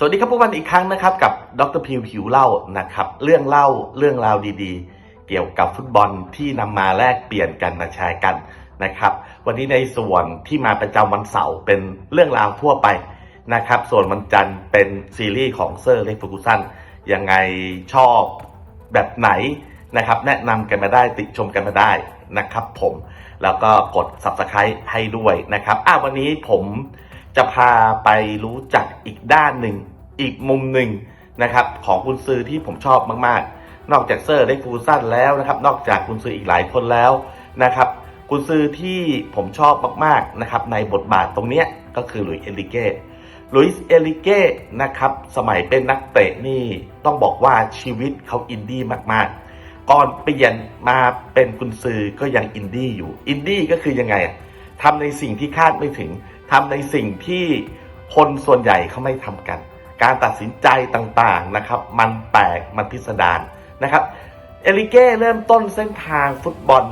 สวัสดีครับพวกวันอีกครั้งนะครับกับดรพิวผิวเล่านะครับเรื่องเล่าเรื่องราวดีๆ เกี่ยวกับฟุตบอลที่นำมาแลกเปลี่ยนกันมาแชร์กันนะครับ วันนี้ในส่วนที่มาประจำวันเสาร์เป็นเรื่องราวทั่วไปนะครับ ส่วนวันจันทร์เป็นซีรีส์ของเซอร์เล็กฟูกุสันยังไงชอบแบบไหนนะครับ แนะนำกันมาได้ติชมกันมาได้นะครับ ผมแล้วก็กด subscribe ให้ด้วยนะครับอะวันนี้ผม จะพาไปรู้จักอีกด้านหนึ่ง อีกมุมหนึ่งนะครับของคุณซื้อที่ผมชอบมากๆ นอกจากเซอร์เล็กฟูซันแล้วนะครับ นอกจากคุณซื้ออีกหลายคนแล้วนะครับคุณซื้อที่ผมชอบมากๆนะครับในบทบาทตรงเนี้ยก็คือหลุยส์เอลิเก้หลุยส์เอลิเก้นะครับสมัยเป็นนักเตะนี่ต้องบอกว่าชีวิตเขาอินดี้มากๆ ก่อนเปลี่ยนมาเป็นกุนซือก็ยังอินดี้อยู่ อินดี้ก็คือยังไงทำในสิ่งที่คาดไม่ถึง ทำในสิ่งที่คนส่วนใหญ่เขาไม่ทำกัน การตัดสินใจต่างๆนะครับ มันแปลกมันพิสดารนะครับ เอลิเก้เริ่มต้นเส้นทางฟุตบอล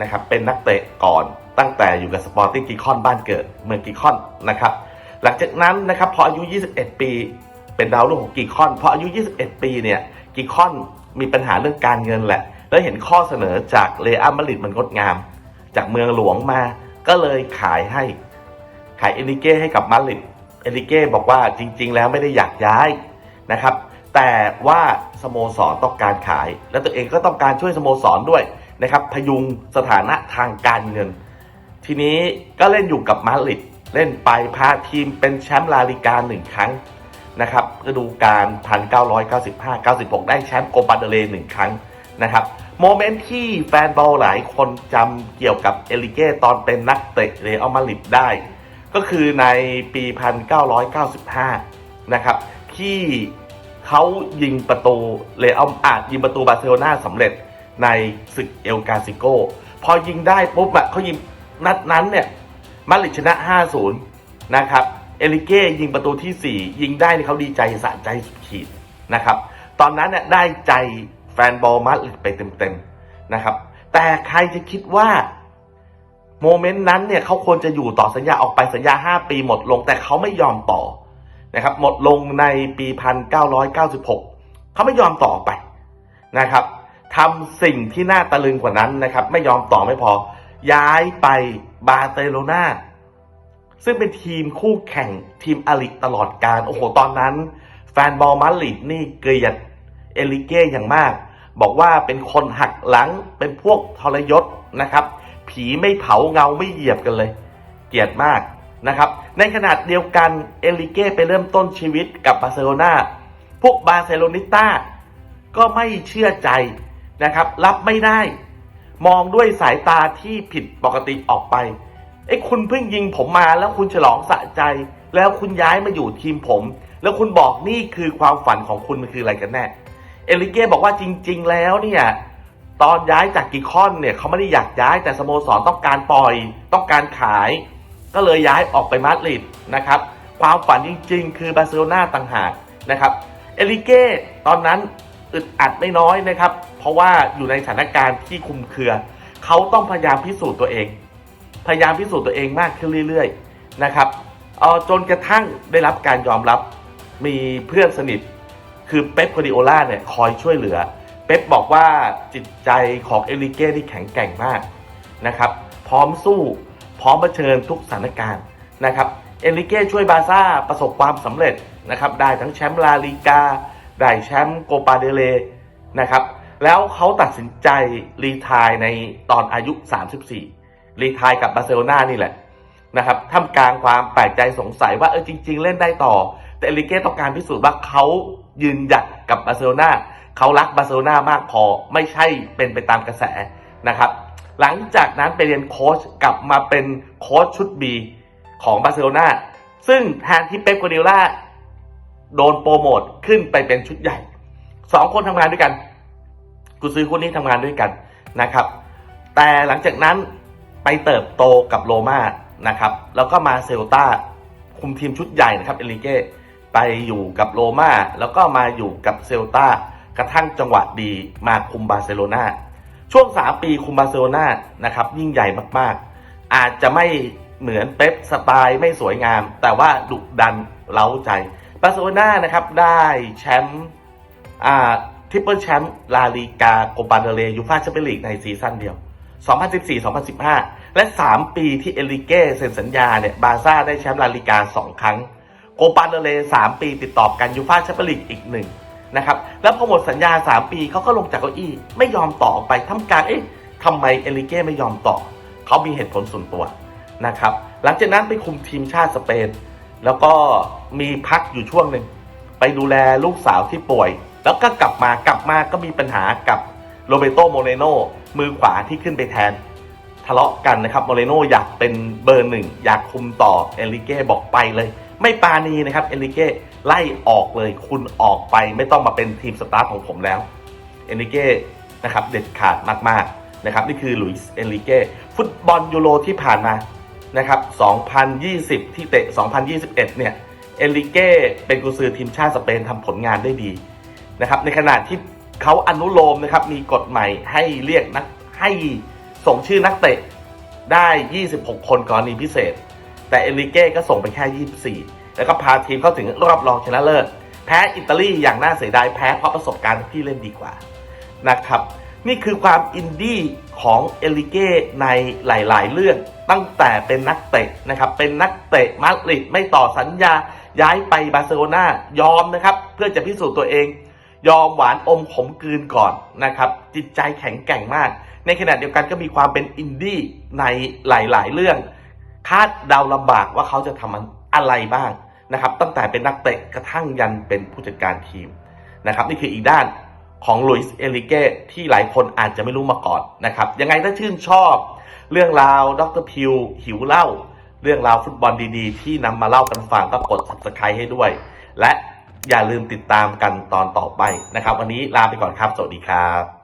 นะครับ เป็นนักเตะก่อนตั้งแต่อยู่กับสปอร์ติ้งกิคอนบ้านเกิดเมืองกิคอนนะครับ หลังจากนั้นนะครับพออายุ 21 ปี เป็นดาวรุ่งของกิคอนพออายุ 21 ปีเนี่ยกิคอนมีปัญหาเรื่องการเงินแหละ แล้วเห็นข้อเสนอจากเลอัลมาดริดมันงดงาม จากเมืองหลวงมาก็เลยขายให้ายเอลิเก้ให้กับมาดริดเอลิเก้บอกว่าจริง ๆ แล้วไม่ได้อยากย้ายนะครับ แต่ว่าสโมสรต้องการขาย และตัวเองก็ต้องการช่วยสโมสรด้วยนะครับ พยุงสถานะทางการเงิน ทีนี้ก็เล่นอยู่กับมาดริดเล่นไปพาทีมเป็นแชมป์ลาลิกาหนึ่งครั้งนะครับฤดูกาล1995 96 ได้แชมป์โกปาเดเลหนึ่งครั้งนะครับโมเมนต์ที่แฟนบอลหลายคนจำเกี่ยวกับเอลิเก้ตอนเป็นนักเตะเรอัลมาดริดได้ ก็คือในปี 1995 นะครับ ที่เขายิงประตูเรอัลอาจยิงประตูบาร์เซโลนาสำเร็จในศึกเอลกาซิโกพอยิงได้ปุ๊บอะเขายิงนัดนั้นเนี่ยมาดริดชนะ 5-0 นะครับ เอลิเก้ยิงประตูที่ 4 ยิงได้เขาดีใจสะใจสุดขีดนะครับ ตอนนั้นเนี่ยได้ใจแฟนบอลมาดริดไปเต็มๆนะครับ แต่ใครจะคิดว่า โมเมนต์นั้นเนี่ยเขาควรจะอยู่ต่อสัญญาออกไปสัญญา 5 ปีหมดลง แต่เขาไม่ยอมต่อนะครับหมดลงในปี 1996 เขาไม่ยอมต่อไปนะครับทำสิ่งที่น่าตะลึงกว่านั้นนะครับไม่ยอมต่อไม่พอ ย้ายไปบาร์เซโลนาซึ่งเป็นทีมคู่แข่งทีมอลิตลอดการโอ้โหตอนนั้น แฟนบอลมาดริดนี่เกลียดเอลิเก้อย่างมาก บอกว่าเป็นคนหักหลังเป็นพวกทรยศนะครับ ผีไม่เผาเงาไม่เหยียบกันเลย เกลียดมากนะครับ ในขนาดเดียวกันเอลิเก้ไปเริ่มต้นชีวิตกับบาร์เซโลนาพวกบาร์เซโลนิต้าก็ไม่เชื่อใจนะครับ รับไม่ได้ มองด้วยสายตาที่ผิดปกติออกไปไอ้คุณเพิ่งยิงผมมาแล้วคุณฉลองสะใจ แล้วคุณย้ายมาอยู่ทีมผม แล้วคุณบอกนี่คือความฝันของคุณมันคืออะไรกันแน่เอลิเก้บอกว่าจริง ๆ แล้วเนี่ย ตอนย้ายจากกิคอนเนี่ยเขาไม่ได้อยากย้ายแต่สโมสรต้องการปล่อย ต้องการขาย ก็เลยย้ายออกไปมาดริดนะครับ ความฝันจริงๆ คือบาร์เซโลนาต่างหากนะครับ เอลิเก้ตอนนั้นอึดอัดไม่น้อยนะครับ เพราะว่าอยู่ในสถานการณ์ที่คุมเครือ เขาต้องพยายามพิสูจน์ตัวเอง พยายามพิสูจน์ตัวเองมากขึ้นเรื่อยๆนะครับออจนกระทั่งได้รับการยอมรับมีเพื่อนสนิท คือเป๊ปกวดิโอลาเนี่ยคอยช่วยเหลือ เป๊ปบอกว่าจิตใจของเอลิเก้ที่แข็งแกร่งมากนะครับ พร้อมสู้ พร้อมเผชิญทุกสถานการณ์นะครับ เอลิเก้ช่วยบาร์ซ่าประสบความสำเร็จนะครับ ได้ทั้งแชมป์ลาลิกา ได้แชมป์โกปาเดเลนะครับ แล้วเขาตัดสินใจรีไทายในตอนอายุ 34 รีไทายกับบาร์เซโลนานี่แหละนะครับท่ามกลางความแปลกใจสงสัยว่าเออจริง ๆ เล่นได้ต่อ แต่เอลิเก้ต้องการพิสูจน์ว่าเขายืนหยัดกับบาร์เซโลนา เขารักบาร์เซโลนามากพอไม่ใช่เป็นไปตามกระแสนะครับ หลังจากนั้นไปเรียนโค้ชกลับมาเป็นโค้ชชุดบีของบาร์เซโลนาซึ่งแทนที่เป๊ปกัวาดิโอลาโดนโปรโมทขึ้นไปเป็นชุดใหญ่สองคนทำงานด้วยกัน กูซื้อคู่นี้ทำงานด้วยกันนะครับ แต่หลังจากนั้นไปเติบโตกับโรม่านะครับ แล้วก็มาเซลตาคุมทีมชุดใหญ่นะครับเอลิเก้ไปอยู่กับโรม่าแล้วก็มาอยู่กับเซลตา กระทั่งจังหวะดีมาคุมบาร์เซโลนาช่วง 3 ปีคุมบาร์เซโลนานะครับยิ่งใหญ่มากๆ อาจจะไม่เหมือนเป๊ปสไตล์ไม่สวยงาม แต่ว่าดุดันเล้าใจบาร์เซโลนานะครับได้แชมป์อ่าทริปเปิลแชมป์ลาลีกาโกปาเดเรยูฟาแชมเปี้ยนลีกในซีซั่นเดียว 2014-2015 และ 3 ปีที่เอลิเก้เซ็นสัญญาเนี่ยบาซ่าได้แชมป์ลาลีกา 2 ครั้ง โกปาเดเร3ปีติดต่อกันยูฟาแชมเปี้ยนลีกอีกหนึ่ง นะครับแล้วพอหมดสัญญา 3 ปีเขาก็ลงจากเก้าอี้ไม่ยอมต่อไปทำการเอ๊ะทำไมเอลิเก้ไม่ยอมต่อเขามีเหตุผลส่วนตัวนะครับหลังจากนั้นไปคุมทีมชาติสเปนแล้วก็มีพักอยู่ช่วงหนึ่งไปดูแลลูกสาวที่ป่วย แล้วก็กลับมากลับมาก็มีปัญหากับโรเบโตโมเรโนมือขวาที่ขึ้นไปแทน ทะเลาะกันนะครับโมเรโนอยากเป็นเบอร์หนึ่งอยากคุมต่อเอลิเก้บอกไปเลย ไม่ปานีนะครับเอลิเก้ ไล่ออกเลยคุณออกไปไม่ต้องมาเป็นทีมสตาฟของผมแล้ว เอลิเก้นะครับเด็ดขาดมากๆนะครับนี่คือลุยส์เอลิเก้ฟุตบอลยูโรที่ผ่านมานะครับ 2020 ที่เตะ 2021 เนี่ย เอลิเก้เป็นกุซือทีมชาติสเปนทำผลงานได้ดีนะครับ ในขณะที่เขาอนุโลมนะครับ มีกฎใหม่ให้เรียกนักให้ส่งชื่อนักเตะได้ 26 คนกรณีพิเศษ แต่เอลิเก้ก็ส่งไปแค่ 24 แล้วก็พาทีมเข้าถึงรอบรองชนะเลิศ แพ้อิตาลีอย่างน่าเสียดายแพ้เพราะประสบการณ์ที่เล่นดีกว่านะครับ นี่คือความอินดี้ของเอลิเก้ในหลาย ๆ เรื่อง ตั้งแต่เป็นนักเตะนะครับ เป็นนักเตะมาดริดไม่ต่อสัญญาย้ายไปบาร์เซโลนายอมนะครับ เพื่อจะพิสูจน์ตัวเอง ยอมหวานอมขมกลืนก่อนนะครับ จิตใจแข็งแกร่งมาก ในขณะเดียวกันก็มีความเป็นอินดี้ในหลาย ๆ เรื่อง คาดเดาลำบากว่าเขาจะทำอะไรบ้าง นะครับตั้งแต่เป็นนักเตะกระทั่งยันเป็นผู้จัดการทีมนะครับนี่คืออีกด้านของลุยส์เอลิเก้ที่หลายคนอาจจะไม่รู้มาก่อนนะครับยังไงถ้าชื่นชอบเรื่องราวดรพิวหิวเล่า เรื่องราวฟุตบอลดีๆ ที่นำมาเล่ากันฟังก็กด subscribe ให้ด้วย และอย่าลืมติดตามกันตอนต่อไปนะครับ วันนี้ลาไปก่อนครับ สวัสดีครับ